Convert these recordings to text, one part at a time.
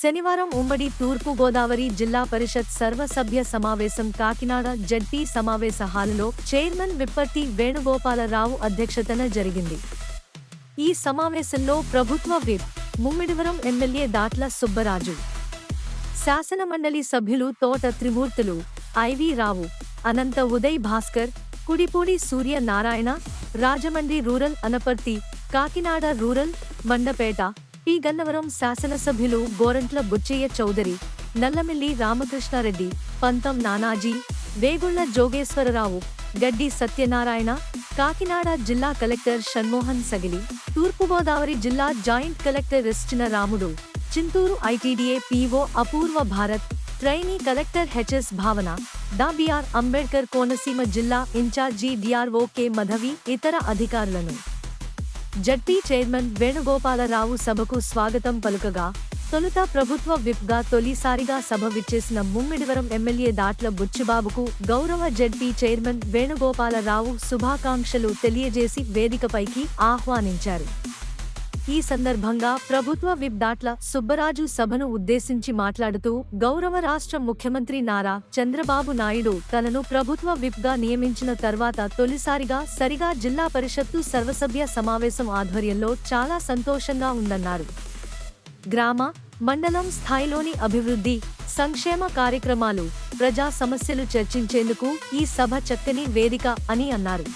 శనివారం ఉమ్మడి తూర్పు గోదావరి జిల్లా పరిషత్ సర్వసభ్య సమావేశం కాకినాడ జడ్పీ సమావేశ హాలులో చైర్మన్ విప్పర్తి వేణుగోపాలరావు అధ్యక్షతన జరిగింది. ఈ సమావేశంలో ప్రభుత్వ విప్. ముమ్మిడివరం ఎమ్మెల్యే దాట్ల సుబ్బరాజు. శాసనమండలి సభ్యులు Thota Trimurthulu I V Rao Anantha Uday Bhaskar Kudipudi Surya Narayana Rajahmundry rural Anaparthi Kakinada rural Mandapeta P Gannavaram శాసనసభ్యులు గోరంట్ల బుచ్చయ్య చౌదరి నల్లమిల్లి రామకృష్ణారెడ్డి పంతం నానాజీ వేగుళ్ళ జోగేశ్వరరావు గడ్డి సత్యనారాయణ కాకినాడ జిల్లా కలెక్టర్ షణ్మోహన్ సగిలి తూర్పుగోదావరి జిల్లా joint collector ఎస్చిన Ramudu Chintur I T D A P O Apoorva Bharat trainee collector H S Bhavana doctor B R Ambedkar Ambedkar Konaseema జిల్లా incharge DRO K Madhavi ఇతర అధికారులను. ZP chairman Venugopala Rao సభకు స్వాగతం పలుకగా తొలుత ప్రభుత్వ విప్గా తొలిసారిగా సభ విచ్చేసిన ముమ్మిడివరం ఎమ్మెల్యే దాట్ల బుచ్చిబాబుకు గౌరవ జడ్పీ చైర్మన్ వేణుగోపాలరావు శుభాకాంక్షలు తెలియజేసి వేదికపైకి ఆహ్వానించారు. ఈ సందర్భంగా ప్రభుత్వ విప్ దాట్ల సుబ్బరాజు సభను ఉద్దేశించి మాట్లాడుతూ గౌరవ రాష్ట్ర ముఖ్యమంత్రి నారా చంద్రబాబు నాయుడు తనను ప్రభుత్వ విప్గా నియమించిన తర్వాత తొలిసారిగా సరిగా జిల్లా పరిషత్తు సర్వసభ్య సమావేశం ఆధ్వర్యంలో చాలా సంతోషంగా ఉందన్నారు. గ్రామ మండలం స్థాయిలోని అభివృద్ధి సంక్షేమ కార్యక్రమాలు ప్రజా సమస్యలు చర్చించేందుకు ఈ సభ చక్కని వేదిక అని అన్నారు.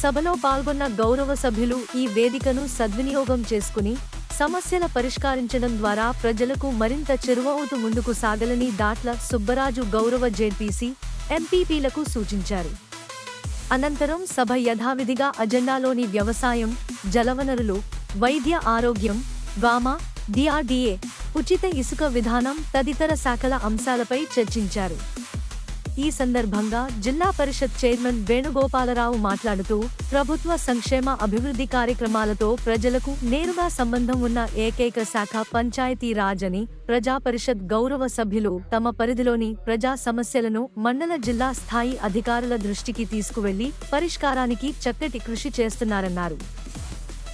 సభలో పాల్గొన్న గౌరవ సభ్యులు ఈ వేదికను సద్వినియోగం చేసుకుని సమస్యల పరిష్కరించడం ద్వారా ప్రజలకు మరింత చెరువవుతూ ముందుకు సాగలని దాట్ల సుబ్బరాజు గౌరవ జెడ్పీసీ ఎంపీపీలకు సూచించారు. అనంతరం సభ యథావిధిగా అజెండాలోని వ్యవసాయం జలవనరులు వైద్య ఆరోగ్యం వామా డిఆర్డీఏ ఉచిత ఇసుక విధానం తదితర శాఖల అంశాలపై చర్చించారు. ఈ సందర్భంగా జిల్లా పరిషత్ చైర్మన్ వేణుగోపాలరావు మాట్లాడుతూ ప్రభుత్వ సంక్షేమ అభివృద్ధి కార్యక్రమాలతో ప్రజలకు నేరుగా సంబంధం ఉన్న ఏకైక శాఖ పంచాయతీరాజ్ అని ప్రజా పరిషత్ గౌరవ సభ్యులు తమ పరిధిలోని ప్రజా సమస్యలను మండల జిల్లా స్థాయి అధికారుల దృష్టికి తీసుకువెళ్ళి పరిష్కారానికి చక్కటి కృషి చేస్తున్నారన్నారు.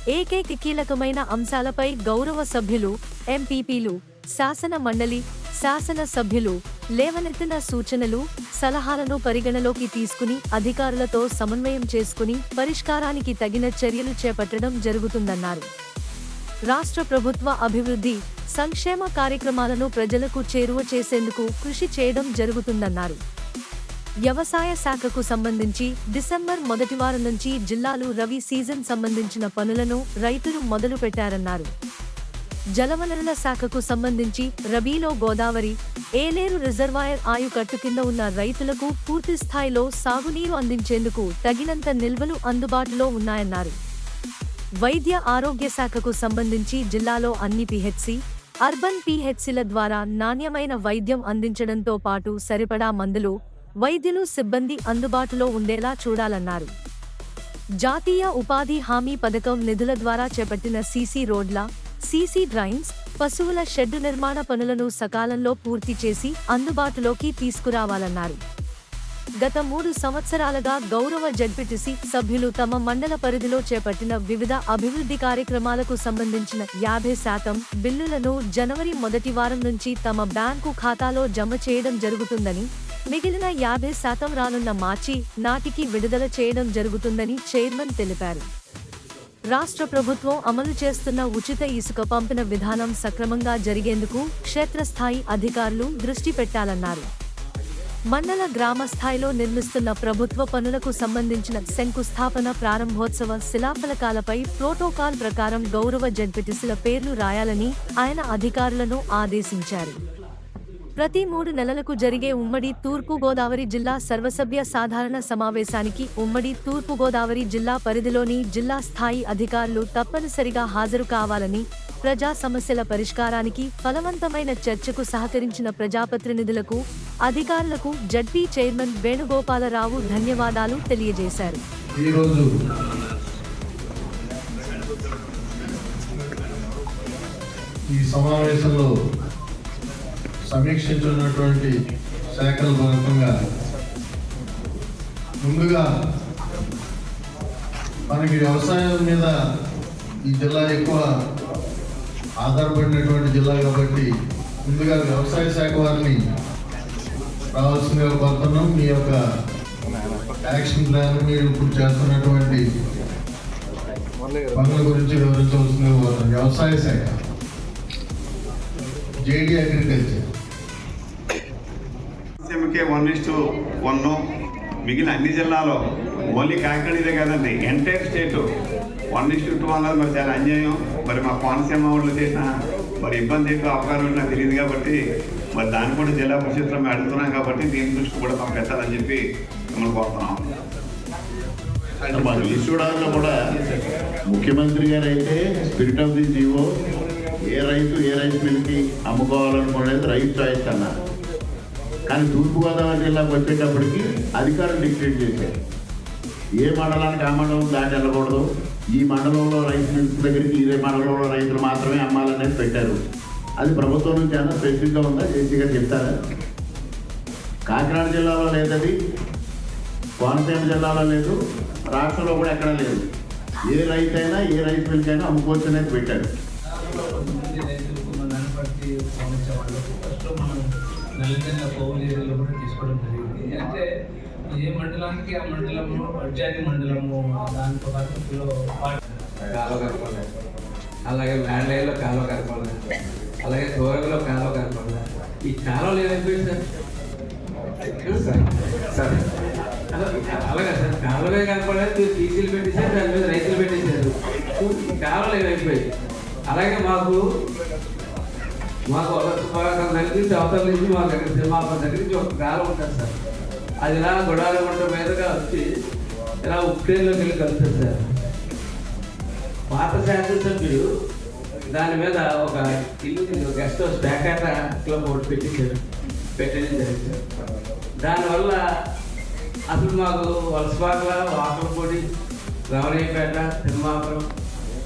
ఏకైక కీలకమైన అంశాలపై గౌరవ సభ్యులు ఎంపీపీలు శాసన మండలి శాసన సభ్యులు లేవనెత్తిన సూచనలు సలహాలను పరిగణలోకి తీసుకుని అధికారులతో సమన్వయం చేసుకుని పరిష్కారానికి తగిన చర్యలు చేపట్టడం జరుగుతుందన్నారు. రాష్ట్ర ప్రభుత్వ అభివృద్ధి సంక్షేమ కార్యక్రమాలను ప్రజలకు చేరువ చేసేందుకు కృషి చేయడం జరుగుతుందన్నారు. వ్యవసాయ శాఖకు సంబంధించి డిసెంబర్ మొదటి వారం నుంచి జిల్లాలు రవి సీజన్ సంబంధించిన పనులను రైతులు మొదలు పెట్టారన్నారు జలవనరుల శాఖకు సంబంధించి రబీలో గోదావరి ఏలేరు రిజర్వాయర్ ఆయుకట్టు కింద ఉన్న రైతులకు పూర్తి స్థాయిలో సాగునీరు అందించేందుకు తగినంత నిల్వలు అందుబాటులో ఉన్నాయన్నారు. వైద్య ఆరోగ్య శాఖకు సంబంధించి జిల్లాలో అన్ని పిహెచ్సి అర్బన్ పిహెచ్సిల ద్వారా నాణ్యమైన వైద్యం అందించడంతో పాటు సరిపడా మందులు వైద్యులు సిబ్బంది అందుబాటులో ఉండేలా చూడాలన్నారు. జాతీయ ఉపాధి హామీ పథకం నిధుల ద్వారా చేపట్టిన సీసీ రోడ్ల సీసీ డ్రైన్స్ పశువుల షెడ్డు నిర్మాణ పనులను సకాలంలో పూర్తి చేసి అందుబాటులోకి తీసుకురావాలన్నారు. గత మూడు సంవత్సరాలుగా గౌరవ జడ్పిటిసి సభ్యులు తమ మండల పరిధిలో చేపట్టిన వివిధ అభివృద్ధి కార్యక్రమాలకు సంబంధించిన యాభై శాతం బిల్లులను జనవరి మొదటి వారం నుంచి తమ బ్యాంకు ఖాతాలో జమ చేయడం జరుగుతుందని మిగిలిన యాభై శాతం రానున్న మార్చి నాటికి విడుదల చేయడం జరుగుతుందని చైర్మన్ తెలిపారు. రాష్ట్ర ప్రభుత్వం అమలు చేస్తున్న ఉచిత ఇసుక పంపిన విధానం సక్రమంగా జరిగేందుకు క్షేత్రస్థాయి అధికారులు దృష్టి పెట్టాలన్నారు. మండల గ్రామ స్థాయిలో నిర్మిస్తున్న ప్రభుత్వ పనులకు సంబంధించిన శంకుస్థాపన ప్రారంభోత్సవ శిలాఫలకాలపై ప్రోటోకాల్ ప్రకారం గౌరవ జడ్పిటిసుల పేర్లు రాయాలని ఆయన అధికారులను ఆదేశించారు. ప్రతి మూడు నెలలకు జరిగే ఉమ్మడి తూర్పు గోదావరి జిల్లా సర్వసభ్య సాధారణ సమావేశానికి ఉమ్మడి తూర్పు గోదావరి జిల్లా పరిధిలోని జిల్లా స్థాయి అధికారులు తప్పనిసరిగా హాజరు కావాలని ప్రజా సమస్యల పరిష్కారానికి ఫలవంతమైన చర్చకు సహకరించిన ప్రజాప్రతినిధులకు అధికారులకు జడ్పీ చైర్మన్ వేణుగోపాలరావు ధన్యవాదాలు తెలియజేశారు. ఈ సమావేశంలో సమీక్షించున్నటువంటి శాఖల భాగంగా ముందుగా మనకి వ్యవసాయం మీద ఈ జిల్లా ఎక్కువ ఆధారపడినటువంటి జిల్లా కాబట్టి ముందుగా వ్యవసాయ శాఖ వారిని రావాల్సిందిగా కోరుతున్నాం. మీ యొక్క యాక్షన్ ప్లాన్ మీరు ఇప్పుడు చేస్తున్నటువంటి పనుల గురించి వివరించవలసిందిగా కోరుతున్నాం. వ్యవసాయ శాఖ జేడీ అగ్రికల్చర్. సీఎంకే వన్ ఇస్ టు వన్ మిగిలిన అన్ని జిల్లాలో ఓన్లీ కాకినాడ ఇదే కదండి. Entire state one is to two two మరి చాలా అన్యాయం. మరి మా కోనసీమ వాళ్ళు చేసిన మరి ఇబ్బంది ఏంటో అవకాశం నాకు తెలియదు కాబట్టి మరి దాన్ని కూడా జిల్లా పరిషత్లో మేము అడుగుతున్నాం కాబట్టి దీని దృష్టి కూడా మాకు పెట్టాలని చెప్పి మిమ్మల్ని కోరుతున్నాం. మన ఈశ్వరాల్లో కూడా ముఖ్యమంత్రి గారు అయితే spirit of the G O ఏ రైతు ఏ రైస్ మిల్కి అమ్ముకోవాలనుకునేది రైతు చాయిస్ అన్నారు. కానీ తూర్పుగోదావరి జిల్లాకు వచ్చేటప్పటికి అధికారులు డిక్టేట్ చేశారు. ఏ మండలానికి ఆ మండలం దాటి వెళ్ళకూడదు. ఈ మండలంలో రైస్ మిల్స్ దగ్గరికి ఇదే మండలంలో రైతులు మాత్రమే అమ్మాలనేది పెట్టారు. అది ప్రభుత్వం నుంచి అయినా స్పెసిఫిక్గా ఉందా? జేసీ గారు చెప్తారా? కాకినాడ జిల్లాలో లేదది కోనసీమ జిల్లాలో లేదు. రాష్ట్రంలో కూడా ఎక్కడా లేదు. ఏ రైతు అయినా ఏ రైస్ మిల్క్ అయినా అమ్ముకోవచ్చు అనేది పెట్టారు. నల్లగండ పౌరులు ఏరియాలో కూడా తీసుకోవడం జరిగింది. అంటే ఏ మండలానికి ఆ మండలము పంచాయతీ మండలము దాంతో పద్ధతిలో కాలువ కలపాలి అలాగే ల్యాండ్లైన్లో కాలువ కలపాలి అలాగే దూరంలో కాలువ కలపాలి ఈ కాలువలు ఏమైపోయింది సార్? సార్ అలా- అలాగే సార్. కాలువలే కలపాలని మీరు టీసీలు పెట్టేశారు దాని మీద రైతులు పెట్టేశారు. కాలువలు ఏమైపోయాయి? అలాగే మాకు మాకు ఒక దగ్గర అవతల నుంచి మా దగ్గర నుంచి మా దగ్గర నుంచి ఒక గాలం ఉంటుంది సార్. అది ఇలా గుడాల గుంట మీదుగా వచ్చి ఇలా ఉక్రెయిన్లోకి వెళ్ళి కలుస్తుంది సార్. పాత శాసనసభ్యుడు దాని మీద ఒక ఇల్లు గెస్ట్ హౌస్ బ్యాకాట క్లబ్ ఒకటి పెట్టించారు. పెట్టడం జరిగింది దానివల్ల అసలు మాకు వలసపాకల వాకలపూడి రమణీయపేట తిరుమాపురం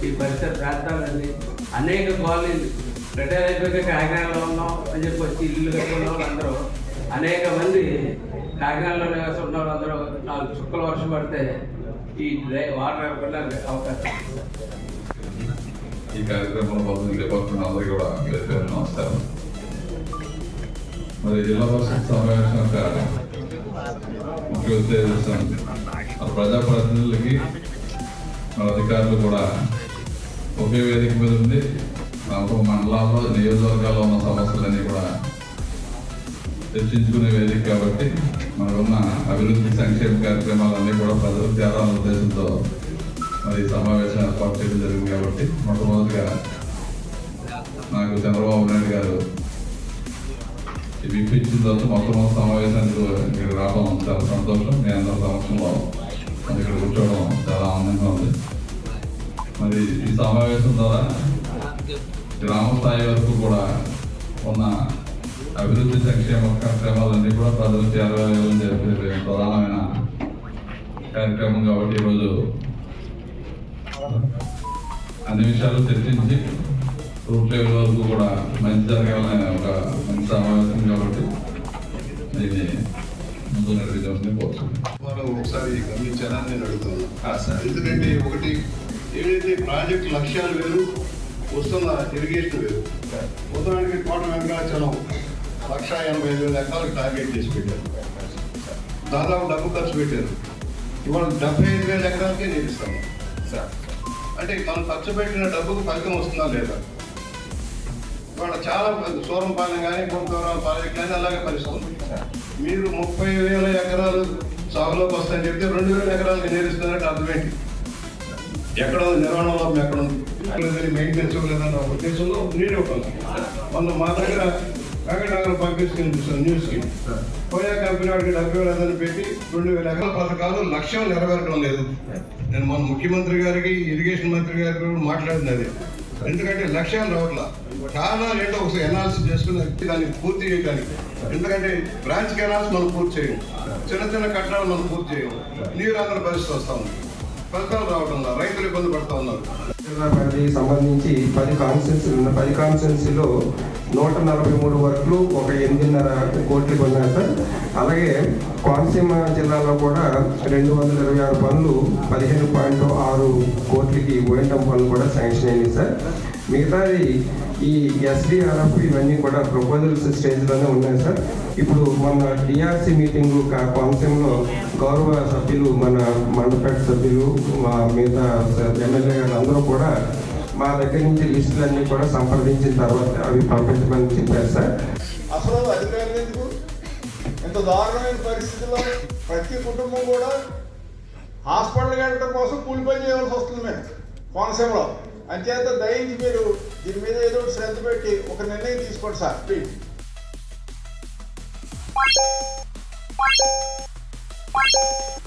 ఈ పరిసర ప్రాంతాలన్నీ అనేక కాలనీలు రిటైర్ అయిపోయాక కాకినాడలో ఉన్నాం అని చెప్పి వచ్చి ఇల్లు కట్టుకున్న వాళ్ళందరూ అనేక మంది కాకినాడలో నివాసం ఉన్న వాళ్ళందరూ నాలుగు చుక్కల వర్షం పడితే ఈ వాటర్ ఇవ్వడానికి అవకాశం ఈ కార్యక్రమంలో పాల్గొన్న అందరికీ కూడా పేరు నమస్కారం. మరి జిల్లా పరిషత్ సమావేశం యొక్క ముఖ్య ఉద్దేశం ప్రజాప్రతినిధులకి మన అధికారులు కూడా ఒకే వేదిక మీద ఉంది ఒక మండలాల్లో నియోజకవర్గాల్లో ఉన్న సమస్యలన్నీ కూడా చర్చించుకునే వేదిక కాబట్టి మనకున్న అభివృద్ధి సంక్షేమ కార్యక్రమాలన్నీ కూడా ప్రజలకు చేరాలన్న ఉద్దేశంతో మరి ఈ సమావేశం ఏర్పాటు చేయడం జరిగింది కాబట్టి మొట్టమొదటిగా నాకు చంద్రబాబు నాయుడు గారు విప్పించిన తర్వాత మొత్తం సమావేశానికి ఇక్కడ రావడం చాలా సంతోషం. మీ అందరి సమక్షంలో మరి ఇక్కడ కూర్చోవడం చాలా ఆనందంగా ఉంది. మరి ఈ సమావేశం ద్వారా గ్రామ స్థాయి వరకు కూడా ఉన్న అభివృద్ధి సంక్షేమ కార్యక్రమాలన్నీ కూడా ప్రజలు చేరవేయాలని చెప్పే ప్రధానమైన కార్యక్రమం కాబట్టి ఈరోజు అన్ని విషయాలు చర్చించి రూట్ లెవెల్ వరకు కూడా మంచి జరగాలనే ఒక మంచి సమావేశం కాబట్టి దీన్ని ముందు నడిపించాలని కోరుతున్నాను ఒకసారి గమనించారని నేను అడుగుతున్నాను ఎందుకంటే ఒకటి ఏదైతే ప్రాజెక్ట్ లక్ష్యాలు వేరు వస్తున్న ఇరిగేషన్ వేరు. ఉదాహరణకి కోట వెంకటాచలం లక్ష ఎనభై ఐదు వేల ఎకరాలకు టార్గెట్ చేసి పెట్టారు. దాదాపు డబ్బు ఖర్చు పెట్టారు. ఇవాళ డెబ్బై ఐదు వేల ఎకరాలకే నేను ఇస్తాను. అంటే మనం ఖర్చు పెట్టిన డబ్బుకు ఫలితం వస్తుందా లేదా? ఇవాళ చాలా సూరంపాలెం కానీ గుంటూరు ప్రాజెక్ట్ కానీ అలాగే పరిస్థితి మీరు ముప్పై వేల ఎకరాలు సాగులోకి వస్తాయని చెప్తే రెండు వేల ఎకరాలకి నేరుస్తున్నారంటే అర్థం ఏంటి? ఎక్కడ నిర్వహణ లోపం ఎక్కడ ఉంది మెయింటెనెన్స్ లేదన్న ఉద్దేశంలో నీరు ఇవ్వాలి మొన్న మా దగ్గర వెంకటనగర్ పంపిస్తుంది న్యూస్కి పోయా కంపెనీ వాడికి డెబ్బై వేల ఐదు పెట్టి రెండు వేల ఎకరాల పథకాలు లక్ష్యం నెరవేరడం లేదు. నేను మన ముఖ్యమంత్రి గారికి ఇరిగేషన్ మంత్రి గారికి కూడా మాట్లాడినది ఎందుకంటే లక్ష్యాలు రావట్లా. కారణాలు ఏంటో ఒకసారి ఎనాలిసిస్ చేసుకుని దాన్ని పూర్తి చేయడానికి ఎందుకంటే బ్రాంచ్ కెనాల్స్ మనం పూర్తి చేయం. చిన్న చిన్న కట్టడాలు మనం పూర్తి చేయం. నీరు అందరూ పరిస్థితి వస్తా ఉంది. ఫలితాలు రైతులు ఇబ్బంది ఉన్నారు. జిల్లా సంబంధించి పది కాన్స్టెన్సీలు ఉన్న పది కాన్స్టెన్సీలో నూట నలభై మూడు వర్క్లు ఒక ఎనిమిదిన్నర కోట్లు కొన్నారు సార్. అలాగే కోనసీమ జిల్లాలో కూడా రెండు వందల ఇరవై ఆరు పనులు పదిహేను పాయింట్ ఆరు కోట్లకి ఓఎండం పనులు కూడా శాంక్షన్ అయింది సార్. మిగతాది ఈ ఎస్డిఆర్ఎఫ్ ఇవన్నీ కూడా ప్రపోజల్స్ స్టేజ్లోనే ఉన్నాయి సార్. ఇప్పుడు మన డిఆర్సి మీటింగ్ కోనసీమలో గౌరవ సభ్యులు మన మండపేట సభ్యులు మా మిగతా ఎమ్మెల్యే గారు అందరూ కూడా మా దగ్గర నుంచి లిస్టులన్నీ కూడా సంప్రదించిన తర్వాత అవి పంపించమని చెప్పారు సార్. అసలు అధికారులు ఎందుకు? ఇంత దారుణమైన పరిస్థితుల్లో ప్రతి కుటుంబం కూడా హాస్పిటల్కి వెళ్ళడం కోసం కూలి పని చేయవలసి వస్తుంది. మేము కోనసీమలో అంచేత దయించి మీరు దీని మీద ఏదో శ్రద్ధ పెట్టి ఒక నిర్ణయం తీసుకోండి సార్ ప్లీజ్ Thank you.